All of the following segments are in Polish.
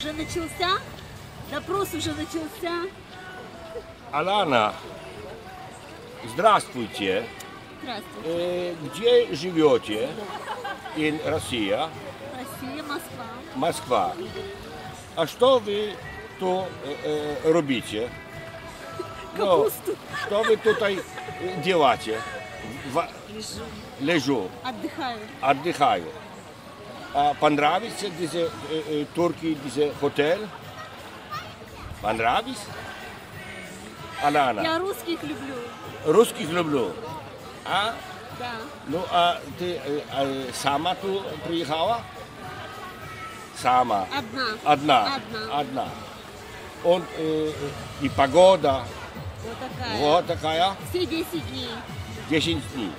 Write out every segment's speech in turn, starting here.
Уже начался? Допрос уже начался. Alana, здравствуйте. Здравствуйте. Э, Где живете? In Россия, Россия, Москва. Москва. А что вы тут э, э, робите? Ну, что вы тут э, делаете? В- Лежу. Лежу, Отдыхаю. отдыхаю. А понравится diese э, э, турки, diese hotel? Понравилось? Алана, Я русских люблю. русских люблю. А? Да. Ну, а ты э, э, сама тут приехала? Сама. Одна. Одна. Одна. Одна. Он, э, и погода, Вот такая. вот такая, Все 10 дней. 10 дней.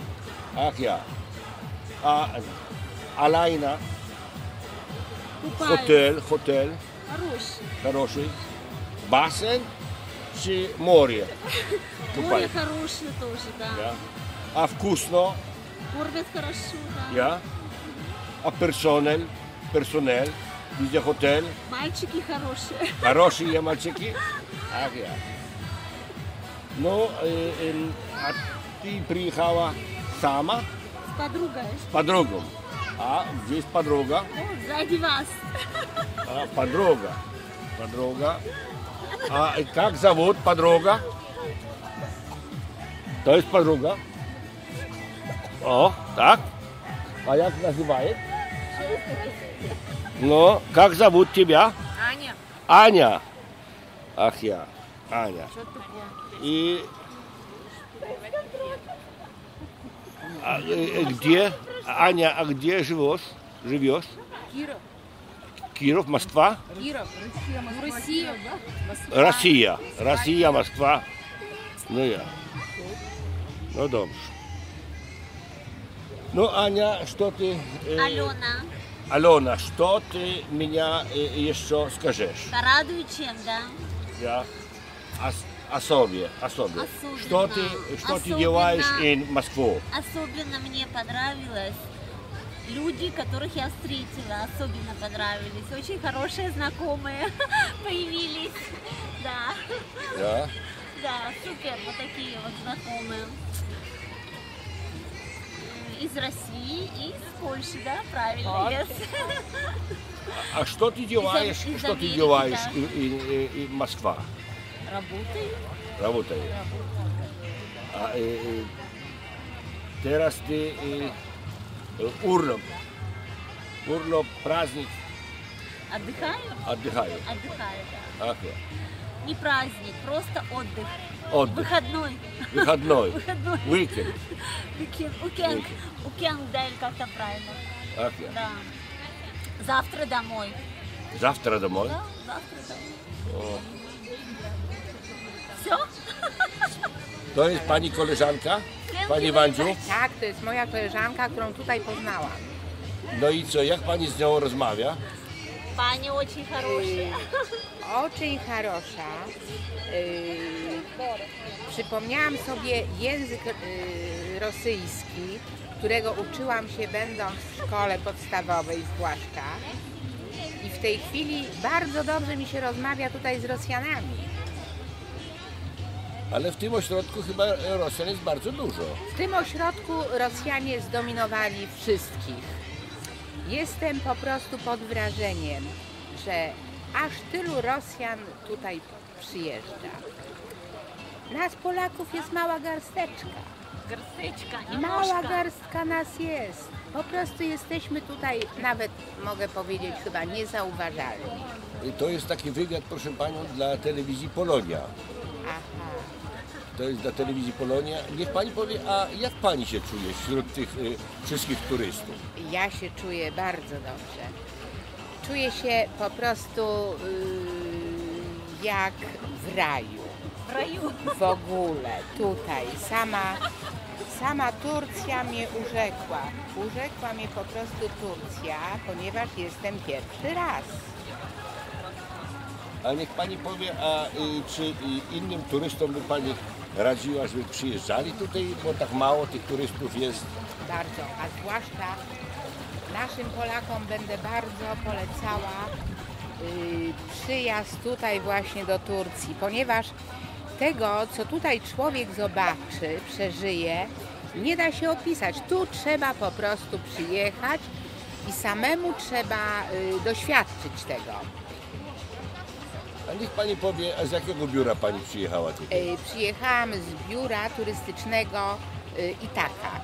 Ах я. А Алайна, Купаюсь. хотель, хотель, Хороший. хороший. Бассейн чи море? Море Купай. хорошее тоже, да. Да. А вкусно? Кормят хорошо, да. Ja. А персонель, персонель, где хотель, Мальчики хорошие. хорошие мальчики. Ах я. Ну, э, э, а ты приехала сама С подругой. с подругом. А здесь подруга, сзади вас. а, подруга, подруга. А как зовут подруга? То есть подруга. О, так. А як называет? Ну, как зовут тебя? Аня. Аня. Ах я, Аня. И а, где, Аня, а где живешь? Живешь? Киров. Киров, Москва? Киров. В России. Россия. Россия, Москва. Ну я. Ну добре. Ну, Аня, что ты... э, Алена. Алена, что ты меня э, еще скажешь? Порадую чем, да? Я ос- особе, особе. Особенно. Что ты, что ты Особенно. делаешь в Москву? Особенно мне понравилось люди, которых я встретила, особенно понравились. Очень хорошие знакомые появились. Да, Да. да, супер, вот такие вот знакомые. М, Из России и из Польши, да, правильно, yes. А что ты делаешь, из что ты делаешь да. и, и- и- и Москва? Работаю. Работаешь. А, э, э, teraz ты э, урноб, урноб, праздник, Отдыхаю? отдыхаю. Отдыхаю, да. Я. Не праздник, просто отдых. Отдых, Выходной. выходной, Выходной. уикенд. Уикенд. Уикенд. Уикенд, да, или как-то правильно. Я. Да. Завтра домой. Завтра домой. Да, завтра домой. O. Все? To jest pani koleżanka, pani Wandziu. Tak, to jest moja koleżanka, którą tutaj poznałam. No i co, jak pani z nią rozmawia? Pani очень хорошая. Очень хороша. Yy, przypomniałam sobie język yy, rosyjski, którego uczyłam się będąc w szkole podstawowej zwłaszcza. I w tej chwili bardzo dobrze mi się rozmawia tutaj z Rosjanami. ale w tym ośrodku chyba Rosjan jest bardzo dużo. W tym ośrodku Rosjanie zdominowali wszystkich. Jestem po prostu pod wrażeniem, że aż tylu Rosjan tutaj przyjeżdża. Nas Polaków jest mała garsteczka. Garsteczka, nie Mała garstka nas jest. Po prostu jesteśmy tutaj, nawet mogę powiedzieć, chyba niezauważalni. I to jest taki wywiad, proszę Panią, dla telewizji Polonia. Aha to jest dla telewizji Polonia. Niech pani powie, a jak pani się czuje wśród tych y, wszystkich turystów? Ja się czuję bardzo dobrze. Czuję się po prostu y, jak w raju. W raju? W ogóle, tutaj. Sama, sama Turcja mnie urzekła. Urzekła mnie po prostu Turcja, ponieważ jestem pierwszy raz. A niech pani powie, a y, czy y, innym turystom by pani radziła, żeby przyjeżdżali tutaj, bo tak mało tych turystów jest? Bardzo, a zwłaszcza naszym Polakom będę bardzo polecała y, przyjazd tutaj właśnie do Turcji, ponieważ tego, co tutaj człowiek zobaczy, przeżyje, nie da się opisać. Tu trzeba po prostu przyjechać i samemu trzeba y, doświadczyć tego. A niech pani powie, a z jakiego biura pani przyjechała tutaj? Y, Przyjechałam z biura turystycznego y, Itaka.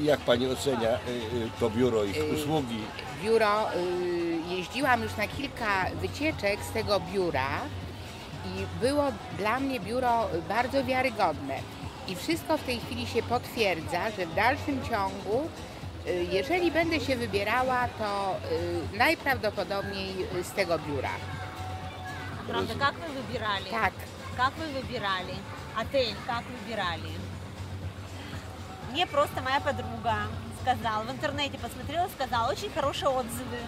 I jak pani ocenia y, y, to biuro, ich usługi? Biuro, y, jeździłam już na kilka wycieczek z tego biura i było dla mnie biuro bardzo wiarygodne. I wszystko w tej chwili się potwierdza, że w dalszym ciągu, y, jeżeli będę się wybierała, to y, najprawdopodobniej z tego biura. Правда, как вы выбирали? Так. Как вы выбирали? Отель, как выбирали? Мне просто моя подруга сказала, в интернете посмотрела, сказала, очень хорошие отзывы.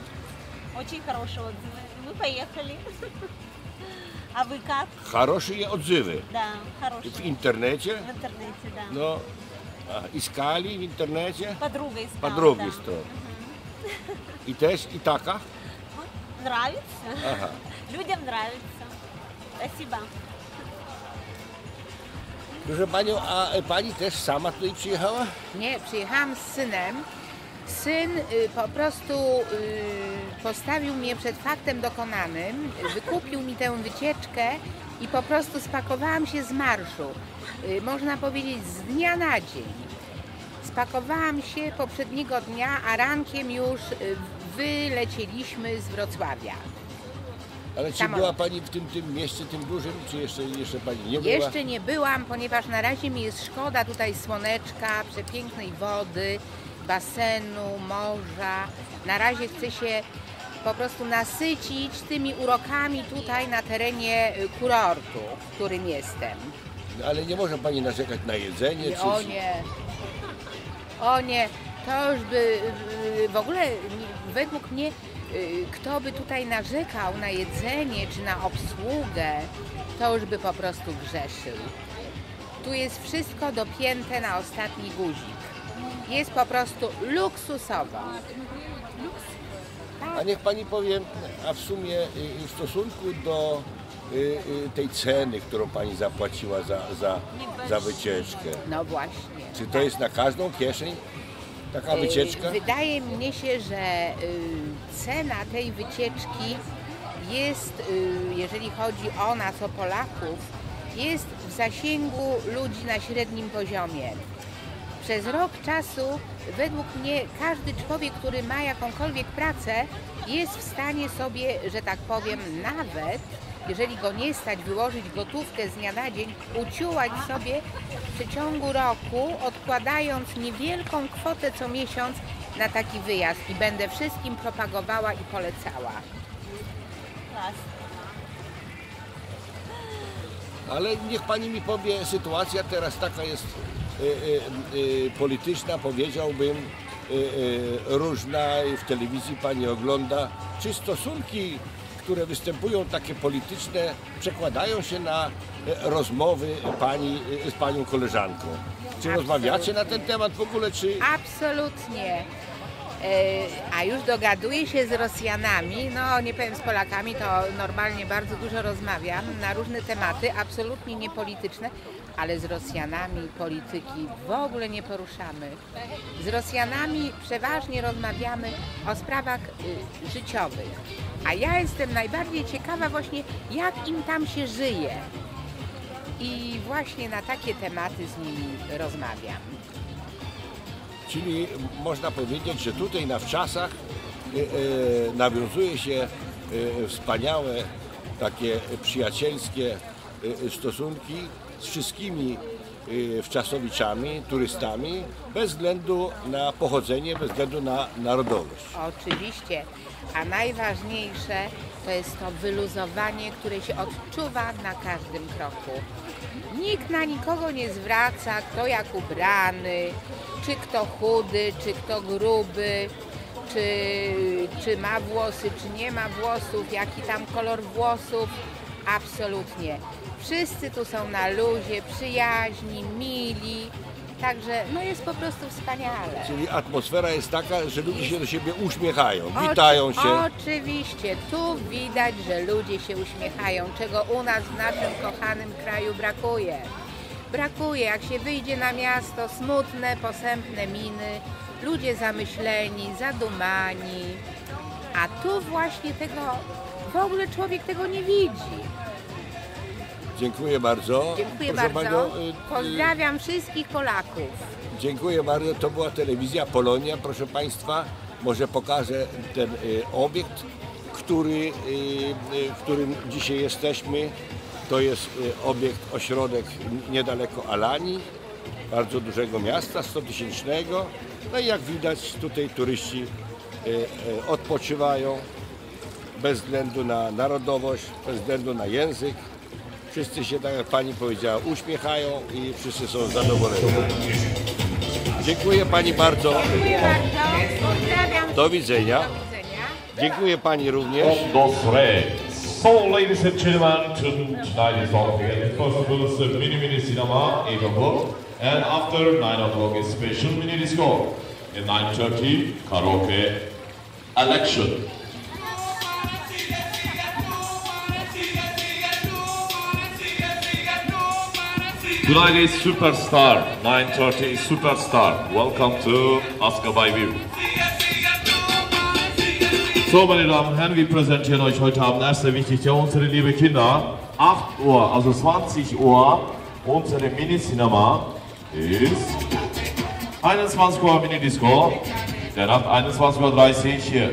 Очень хорошие отзывы. И мы поехали. А вы как? Хорошие odzywy. Да, хорошие. W internecie? В интернете, да. No, a, iskali w internecie? Подруга искала. Drugiej да. stronie. I też i taka? Нравится? Aha. Людям нравится. Спасибо. Proszę panią, a e, pani też sama tutaj przyjechała? Nie, przyjechałam z synem. Syn y, po prostu y, postawił mnie przed faktem dokonanym, wykupił mi tę wycieczkę i po prostu spakowałam się z marszu. Y, można powiedzieć z dnia na dzień. Spakowałam się poprzedniego dnia, a rankiem już y, wylecieliśmy z Wrocławia. Ale czy była pani w tym, tym mieście, tym dużym, czy jeszcze, jeszcze pani nie była? Jeszcze nie byłam, ponieważ na razie mi jest szkoda tutaj słoneczka, przepięknej wody, basenu, morza. Na razie chcę się po prostu nasycić tymi urokami tutaj na terenie y, kurortu, w którym jestem. Ale nie może pani narzekać na jedzenie, I czy... o nie, o nie, to już by w ogóle nie- według mnie kto by tutaj narzekał na jedzenie czy na obsługę, to już by po prostu grzeszył. Tu jest wszystko dopięte na ostatni guzik. Jest po prostu luksusowo. A niech pani powie, a w sumie y, w stosunku do y, y, tej ceny, którą pani zapłaciła za, za, za wycieczkę, No właśnie. czy to jest na każdą kieszeń taka Y, wycieczka? Wydaje mnie się, że y, cena tej wycieczki jest, y, jeżeli chodzi o nas, o Polaków, jest w zasięgu ludzi na średnim poziomie. Przez rok czasu, według mnie, każdy człowiek, który ma jakąkolwiek pracę, jest w stanie sobie, że tak powiem, nawet jeżeli go nie stać, wyłożyć gotówkę z dnia na dzień, uciułać sobie w przeciągu roku, odkładając niewielką kwotę co miesiąc na taki wyjazd i będę wszystkim propagowała i polecała. Ale niech pani mi powie, sytuacja teraz taka jest y, y, y, polityczna, powiedziałbym, y, y, różna i w telewizji pani ogląda. Czy stosunki, które występują takie polityczne, przekładają się na y, rozmowy pani z panią koleżanką? Czy Absolutnie. rozmawiacie na ten temat w ogóle? Czy... Absolutnie. E, A już dogaduję się z Rosjanami, no nie powiem z Polakami, to normalnie bardzo dużo rozmawiam na różne tematy, absolutnie nie polityczne, ale z Rosjanami polityki w ogóle nie poruszamy. Z Rosjanami przeważnie rozmawiamy o sprawach y, życiowych, a ja jestem najbardziej ciekawa właśnie jak im tam się żyje. I właśnie na takie tematy z nimi rozmawiam. Czyli można powiedzieć, że tutaj na wczasach e, e, nawiązuje się e, wspaniałe, takie przyjacielskie stosunki z wszystkimi wczasowiczami, turystami, bez względu na pochodzenie, bez względu na narodowość. Oczywiście, a najważniejsze to jest to wyluzowanie, które się odczuwa na każdym kroku. Nikt na nikogo nie zwraca, kto jak ubrany, czy kto chudy, czy kto gruby, czy, czy ma włosy, czy nie ma włosów, jaki tam kolor włosów. Absolutnie. Wszyscy tu są na luzie, przyjaźni, mili Także no jest po prostu wspaniale. Czyli atmosfera jest taka, że ludzie się do siebie uśmiechają, Oczy- witają się. Oczywiście, tu widać, że ludzie się uśmiechają, czego u nas w naszym kochanym kraju brakuje. Brakuje, jak się wyjdzie na miasto, smutne, posępne miny, ludzie zamyśleni, zadumani. A tu właśnie tego, w ogóle człowiek tego nie widzi. Dziękuję bardzo. Dziękuję Proszę bardzo. panią, y, y, Pozdrawiam wszystkich Polaków. Dziękuję bardzo. To była telewizja Polonia, proszę Państwa. Może pokażę ten y, obiekt, który, w którym dzisiaj jesteśmy. To jest y, obiekt, ośrodek niedaleko Alanii, bardzo dużego miasta, 100-tysięcznego. No i jak widać tutaj turyści y, y, odpoczywają bez względu na narodowość, bez względu na język. Wszyscy się, tak jak Pani powiedziała, uśmiechają i wszyscy są zadowoleni. Dziękuję Pani bardzo. Dziękuję bardzo. Pozdrawiam. Do widzenia. Do widzenia. Dziękuję Pani również. So, ladies and gentlemen, tonight is all together. First of all, it's a mini mini cinema, 8 o'clock, and after 9 o'clock is special mini disco. At 9.30, karaoke election. Tonight is Superstar, 9.30 Superstar. Welcome to by View. So, meine Damen und Herren, wir präsentieren euch heute Abend erste Wichtigste, unsere liebe Kinder. 8 Uhr, also 20 Uhr, unsere Mini-Cinema ist 21 Uhr Mini-Disco. Der Nacht 21.30 Uhr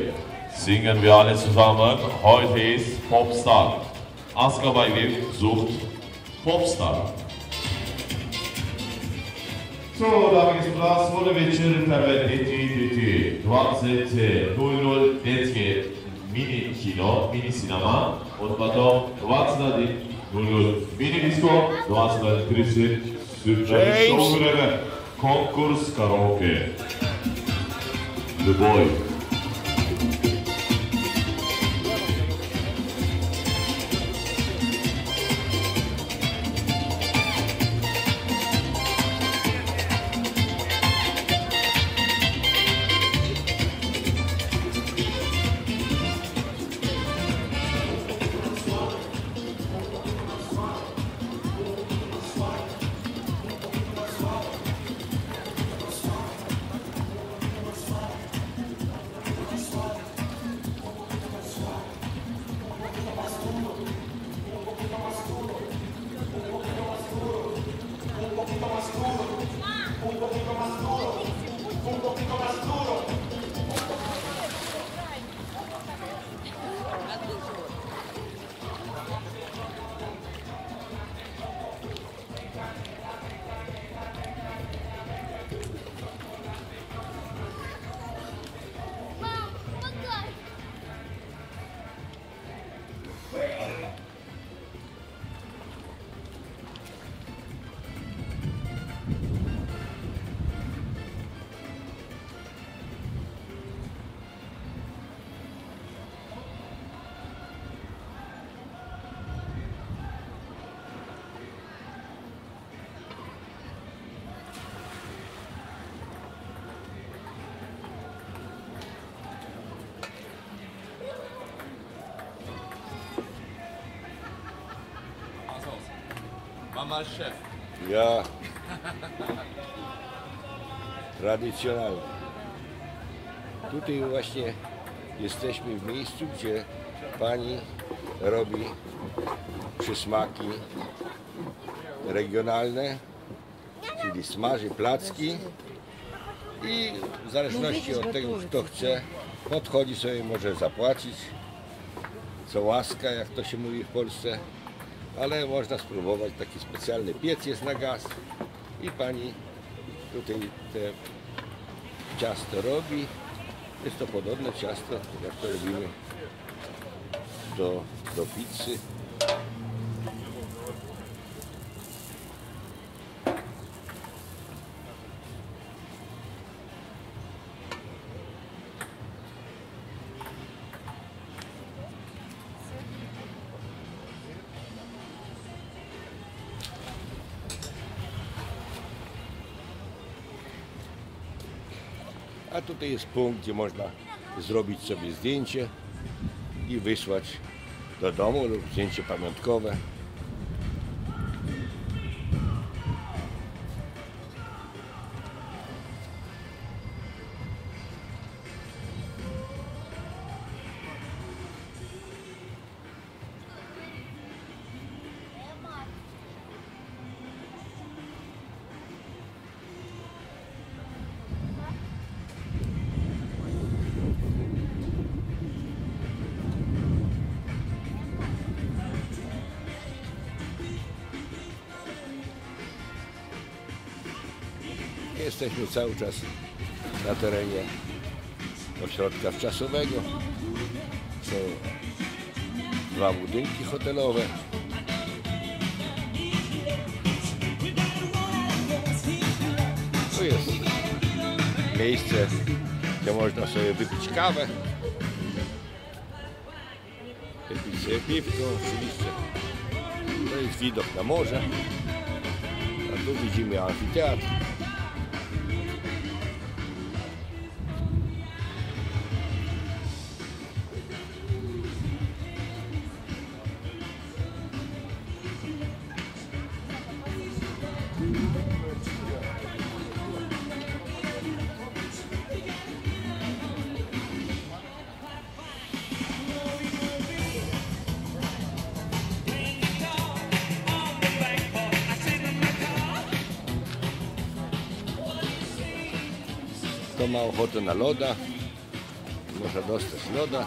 singen wir alle zusammen. Heute ist Popstar. Aska Bayview sucht Popstar. Čoda gospoda svoj večer prve deti, deti, 20.00 detske mini kino, mini sinema, odpadom 20.00 mini disco. disko, 20.30 süper show vreme, konkurs karaoke. The boy. Szef. Ja. Tradycjonalnie. Tutaj właśnie jesteśmy w miejscu, gdzie pani robi przysmaki regionalne, czyli smaży placki i w zależności od tego, kto chce, podchodzi sobie, może zapłacić, co łaska, jak to się mówi w Polsce, ale można spróbować, taki specjalny piec jest na gaz i pani tutaj te ciasto robi. Jest to podobne ciasto, jak to robimy do, do pizzy. Tutaj jest punkt, gdzie można zrobić sobie zdjęcie i wysłać do domu lub zdjęcie pamiątkowe. Jesteśmy cały czas na terenie ośrodka wczasowego. Są dwa budynki hotelowe. Tu jest miejsce, gdzie można sobie wypić kawę. Wypić sobie piwko oczywiście. To jest widok na morze. A tu widzimy amfiteatr. Ma ochotę na loda, może dostać loda.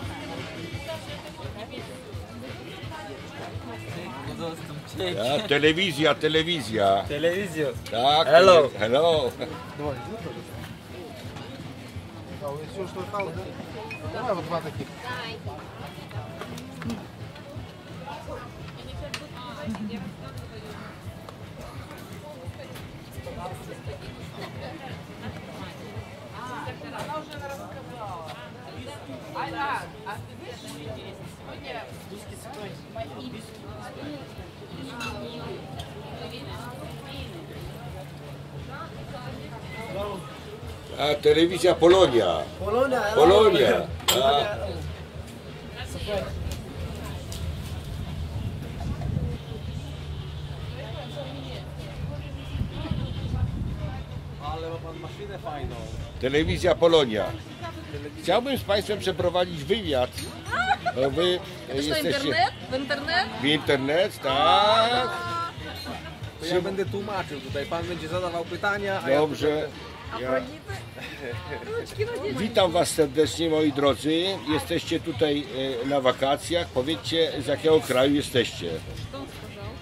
Ja, telewizja, telewizja. Telewizja. Tak. Hello. Hello. A telewizja Polonia. Polonia. Polonia. Tak. Ale ma pan maszynę fajną. Telewizja Polonia. Chciałbym z Państwem przeprowadzić wywiad. Bo wy e, jesteście... W internet? W internet, tak. To ja będę tłumaczył tutaj. Pan będzie zadawał pytania, a Dobrze. ja... Witam Was serdecznie moi drodzy. Jesteście tutaj e, na wakacjach. Powiedzcie z jakiego kraju jesteście.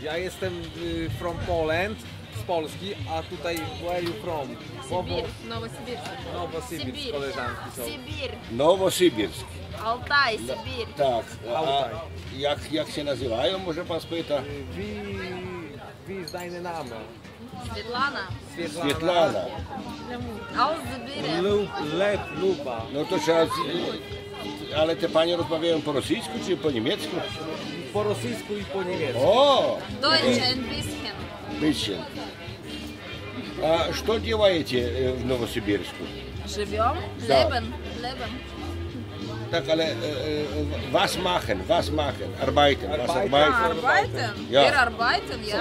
Ja jestem y, from Poland, z Polski, a tutaj where are you from? Sibir, Nowosibirsk. Nowosibirsk, koleżanki są. Sibir. Nowosibirsk. Altaj, Sibir. tak. A jak, jak się nazywają? Może Pan spyta? Y, wi... Wie, wie ist deine Name? Светлана. Свietlana. Свietlana. Aus Sibirem. Lub, lep, luba. No to trzeba. z- Ale te panie rozmawiają po rosyjsku czy po niemiecku? Po rosyjsku i po niemiecku. O! Deutsche ein bisschen. Bisschen. A что делаете e, w Nowosybirsku? Живем, Да. leben, leben. alle, eh, eh, was machen, was machen, arbeiten, was arbeiten. Arbeiten, ja. arbeiten, ja.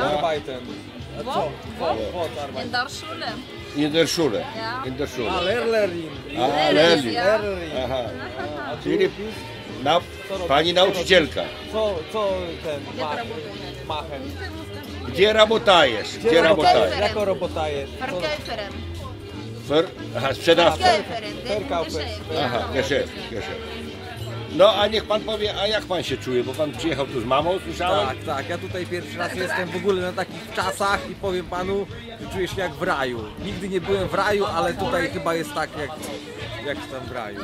In der Schule. In der Schule. Ja. In der Schule. Ah, Lehrerin. Ah, Lehrerin. Ja. Aha. Czyli nou, pani nauczycielka. Co, co ten machen? Gdzie robotajesz? Gdzie robotajesz? Jako robotajesz? Fer, aha, sprzedawca. Geschäft. Aha, Geschäft. No a niech pan powie, a jak pan się czuje? Bo pan przyjechał tu z mamą, słyszałem? Tak, tak. Ja tutaj pierwszy raz jestem w ogóle na takich czasach i powiem panu, że czuję się jak w raju. Nigdy nie byłem w raju, ale tutaj chyba jest tak jak, jak tam w raju.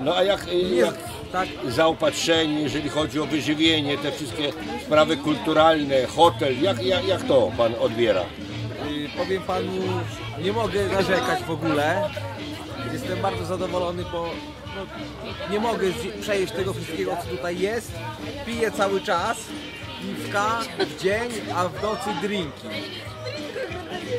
No a jak, jak tak. zaopatrzenie, jeżeli chodzi o wyżywienie, te wszystkie sprawy kulturalne, hotel, jak, jak, jak to pan odbiera? Powiem panu, nie mogę narzekać w ogóle. Jestem bardzo zadowolony, bo no, nie mogę przejeść tego wszystkiego, co tutaj jest. Piję cały czas piwka w dzień, a w nocy drinki.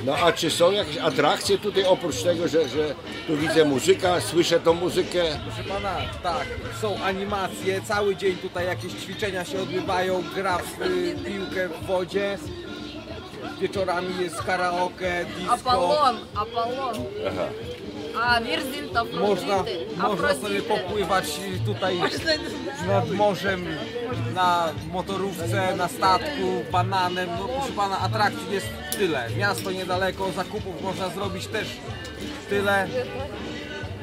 No a czy są jakieś atrakcje tutaj oprócz tego, że, że tu widzę muzyka, słyszę tą muzykę? Proszę pana, tak, są animacje, cały dzień tutaj jakieś ćwiczenia się odbywają, gra w y, piłkę w wodzie wieczorami jest karaoke, disco. Apollon, Apollon. Aha. A Wirzynta, Można, można sobie popływać tutaj nad morzem na motorówce, na statku, bananem. No, proszę pana, atrakcji jest tyle. Miasto niedaleko, zakupów można zrobić też tyle.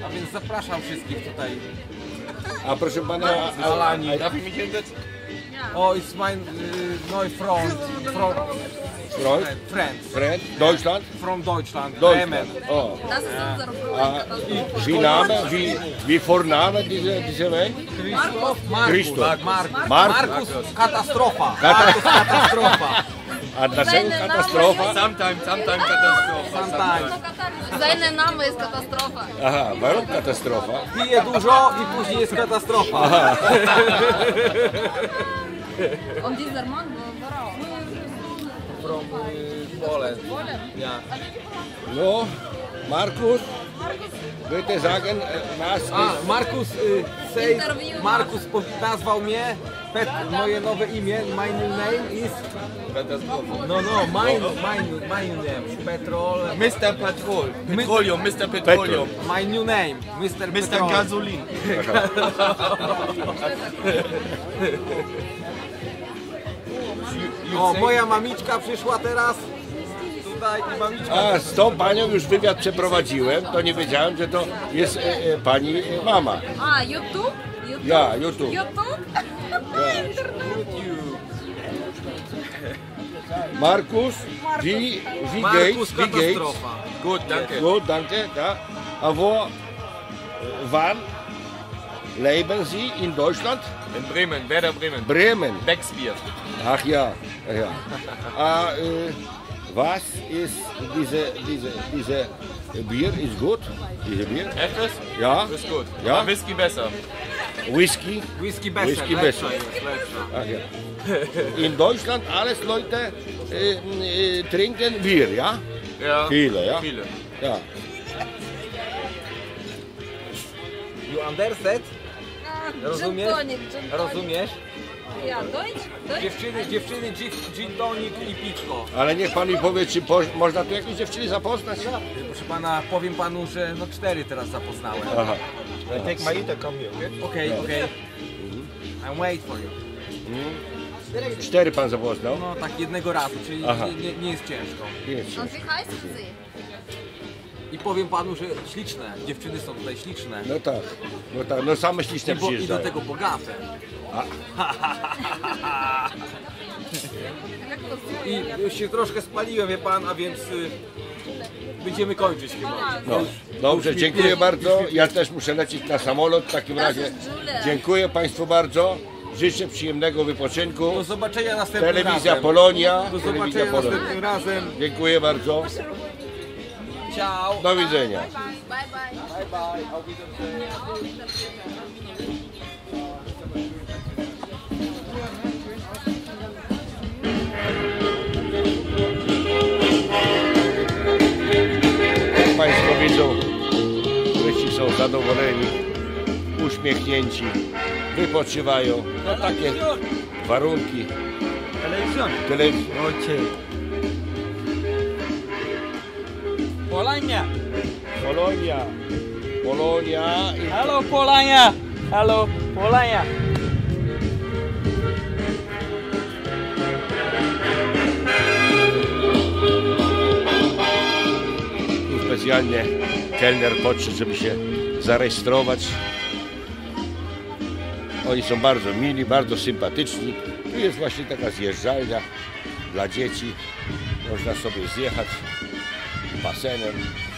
A więc zapraszam wszystkich tutaj. A proszę pana, Alani. O, it's my, uh, front, front. Freund? friends Friend? Deutschland? from Deutschland, Bremen. Deutschland. O. Das ist unser A Freund. wie Name, wie, wie Vorname diese, diese Welt? Krzysztof Markus. Krzysztof. Markus. Markus. Markus katastrofa. Kata- Markus katastrofa. A dlaczego Seine katastrofa? Sometimes, sometimes katastrofa. Sometimes. Seine Name ist Katastrophe. Aha, warum katastrofa? Pije dużo i później jest katastrofa. Und dieser Mann, worauf? From uh, Poland. Ja. No, Markus, bitte sagen, was A, ist... Markus y, say, Interview. Markus po- nazwał mnie Pet, moje nowe imię, my new name is No no, my, my, my new name, Petrol, Mr. Patrol. Petroleum, Mr. Petroleum. my new name, Mr. Mr. Petrol. Gasolin. O, moja mamiczka przyszła teraz. Tutaj i mamiczka. A z tą panią już wywiad przeprowadziłem, to nie wiedziałem, że to jest e, e, pani e, mama. А, YouTube? YouTube? Ja, YouTube. YouTube? Markus, wie, wie Markus geht's, wie geht's? katastrofa. Gut, danke. Gut, danke, ja. A wo, wann leben Sie in Deutschland? In Bremen, Werder Bremen. Bremen. Becksbier. Ach ja, ja. Ah, äh, was ist diese, diese, diese Bier ist gut? Diese Bier? Etwas? Ja, Ist gut. Ja? Aber Whisky besser. Whisky. Whisky besser, Whisky besser. Ach ja. In Deutschland alles Leute äh, äh, trinken Bier, ja? Ja. Viele, ja? Viele. Ja. You understand? Gin Rozumiesz? tonic, gin tonic. Rozumiesz? Ja, Deutsch? Deutsch? Dziewczyny, dziewczyny, gin, gin tonic i piczko. Ale niech pan mi powie, czy po, można tu jakieś dziewczyny zapoznać? Proszę pana, powiem panu, że no cztery teraz zapoznałem. Aha. Take my eater, come here, okay? Okej, okej. I'm wait for you. Cztery pan zapoznał? No tak jednego razu, czyli Aha. nie, nie, nie jest ciężko. Und wie heißen Sie? I powiem panu, że śliczne, dziewczyny są tutaj śliczne. No tak, no tak, no same śliczne I, bo, I do przyjeżdżają. tego bogate. I już się troszkę spaliłem, wie pan, a więc y, będziemy kończyć chyba. No, dobrze, dziękuję bardzo. Ja też muszę lecieć na samolot w takim razie. Dziękuję Państwu bardzo. Życzę przyjemnego wypoczynku. Do zobaczenia następnym Telewizja razem. Polonia. Do Telewizja zobaczenia Polonia. następnym razem. Dziękuję bardzo. Ciao. Do widzenia. Bye bye. Bye bye. Jak Państwo widzą, turyści są zadowoleni, uśmiechnięci, wypoczywają. No takie warunki. Telewizja. Polania. Polonia. Polonia i Halo Polania. Halo Polania. Tu specjalnie kelner podszedł, żeby się zarejestrować. Oni są bardzo mili, bardzo sympatyczni. Tu jest właśnie taka zjeżdżalnia dla dzieci. Można sobie zjechać Passei. Né?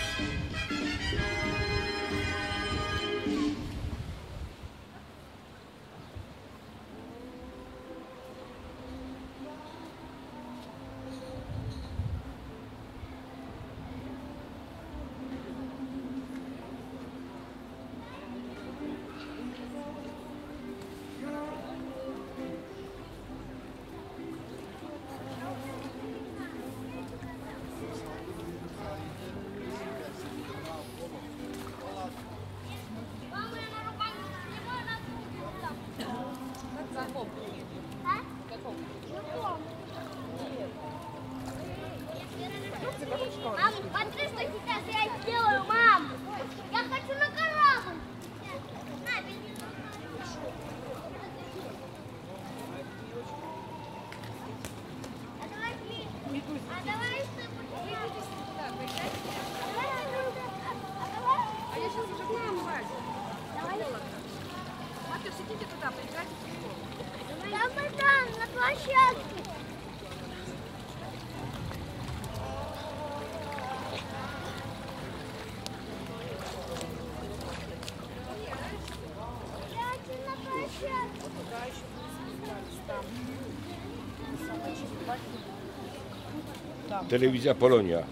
Telewizja Polonia.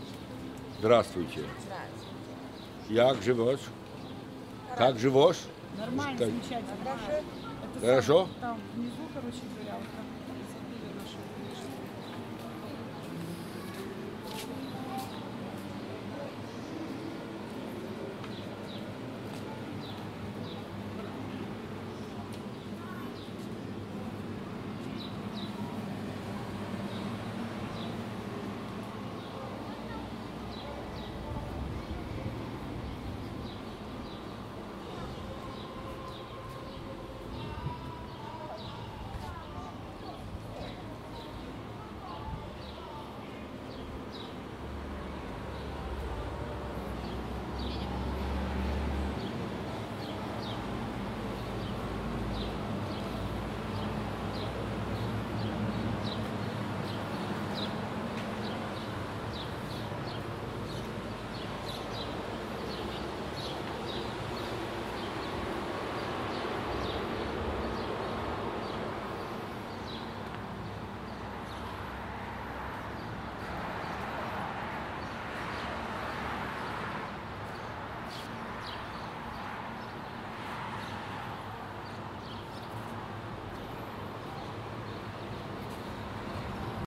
Здравствуйте. Jak żywosz? Как живешь? Нормально, Как? замечательно. Это Хорошо? Там внизу, короче говоря, вот как